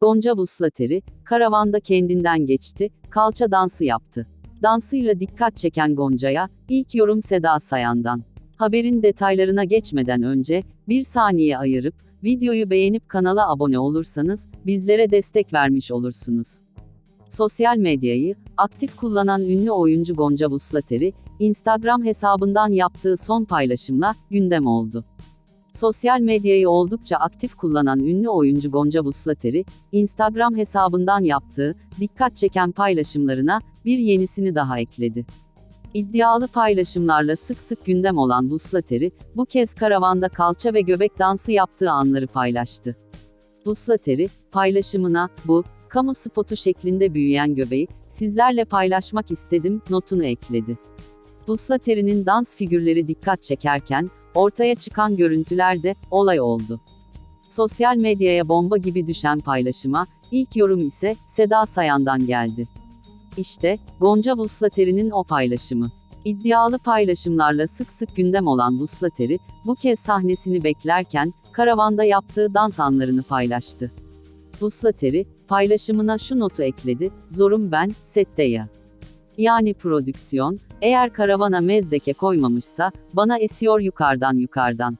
Gonca Vuslateri, karavanda kendinden geçti, kalça dansı yaptı. Dansıyla dikkat çeken Gonca'ya, ilk yorum Seda Sayan'dan. Haberin detaylarına geçmeden önce, bir saniye ayırıp, videoyu beğenip kanala abone olursanız, bizlere destek vermiş olursunuz. Sosyal medyayı, aktif kullanan ünlü oyuncu Gonca Vuslateri, Instagram hesabından yaptığı son paylaşımla, gündem oldu. Sosyal medyayı oldukça aktif kullanan ünlü oyuncu Gonca Vuslateri, Instagram hesabından yaptığı, dikkat çeken paylaşımlarına, bir yenisini daha ekledi. İddialı paylaşımlarla sık sık gündem olan Vuslateri, bu kez karavanda kalça ve göbek dansı yaptığı anları paylaştı. Vuslateri, paylaşımına, bu, kamu spotu şeklinde büyüyen göbeği, sizlerle paylaşmak istedim, notunu ekledi. Vuslateri'nin dans figürleri dikkat çekerken, ortaya çıkan görüntüler de, olay oldu. Sosyal medyaya bomba gibi düşen paylaşıma, ilk yorum ise, Seda Sayan'dan geldi. İşte, Gonca Vuslateri'nin o paylaşımı. İddialı paylaşımlarla sık sık gündem olan Vuslateri, bu kez sahnesini beklerken, karavanda yaptığı dans anlarını paylaştı. Vuslateri, paylaşımına şu notu ekledi, zorum ben, sette ya. Yani prodüksiyon, eğer karavana mezdeke koymamışsa, bana esiyor yukarıdan yukarıdan.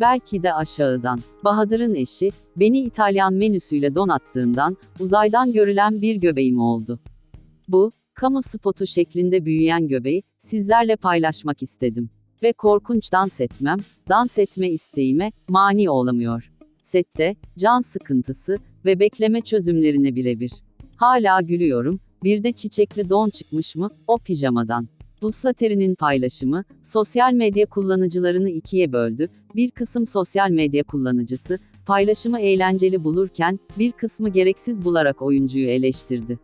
Belki de aşağıdan. Bahadır'ın eşi, beni İtalyan menüsüyle donattığından, uzaydan görülen bir göbeğim oldu. Bu, kamu spotu şeklinde büyüyen göbeği, sizlerle paylaşmak istedim. Ve korkunç dans etmem, dans etme isteğime, mani olamıyor. Sette, can sıkıntısı ve bekleme çözümlerine birebir. Hala gülüyorum, bir de çiçekli don çıkmış mı, o pijamadan. Vuslateri'nin paylaşımı, sosyal medya kullanıcılarını ikiye böldü, bir kısım sosyal medya kullanıcısı, paylaşımı eğlenceli bulurken, bir kısmı gereksiz bularak oyuncuyu eleştirdi.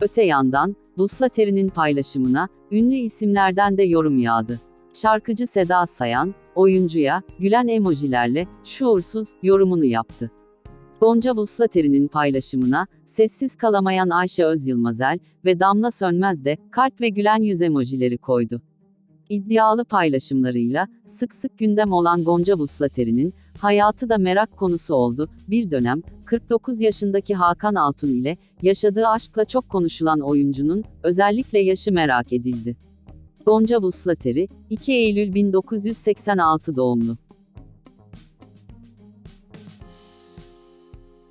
Öte yandan, Vuslateri'nin paylaşımına, ünlü isimlerden de yorum yağdı. Şarkıcı Seda Sayan, oyuncuya, gülen emojilerle, şuursuz, yorumunu yaptı. Gonca Vuslateri'nin paylaşımına, sessiz kalamayan Ayşe Özyılmazel ve Damla Sönmez de, kalp ve gülen yüz emojileri koydu. İddialı paylaşımlarıyla, sık sık gündem olan Gonca Vuslateri'nin, hayatı da merak konusu oldu. Bir dönem, 49 yaşındaki Hakan Altun ile, yaşadığı aşkla çok konuşulan oyuncunun, özellikle yaşı merak edildi. Gonca Vuslateri, 2 Eylül 1986 doğumlu.